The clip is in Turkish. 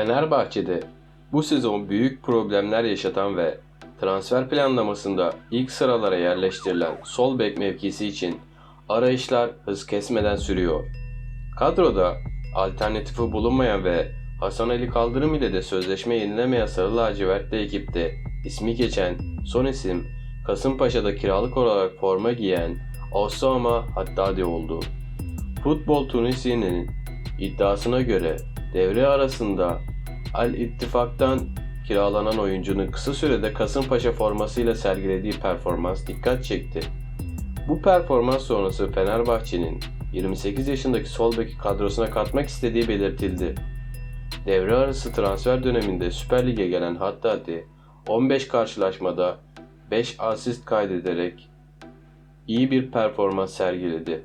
Fenerbahçe'de bu sezon büyük problemler yaşatan ve transfer planlamasında ilk sıralara yerleştirilen sol bek mevkisi için arayışlar hız kesmeden sürüyor. Kadroda alternatifi bulunmayan ve Hasan Ali Kaldırım ile de sözleşme yenilemeyen Sarı Lacivertli ekipte ismi geçen son isim Kasımpaşa'da kiralık olarak forma giyen Osama Haddadi oldu. Futbol Tunisi'nin iddiasına göre devre arasında Al İttifak'tan kiralanan oyuncunun kısa sürede Kasımpaşa formasıyla sergilediği performans dikkat çekti. Bu performans sonrası Fenerbahçe'nin 28 yaşındaki sol beki kadrosuna katmak istediği belirtildi. Devre arası transfer döneminde Süper Lig'e gelen Haddadi 15 karşılaşmada 5 asist kaydederek iyi bir performans sergiledi.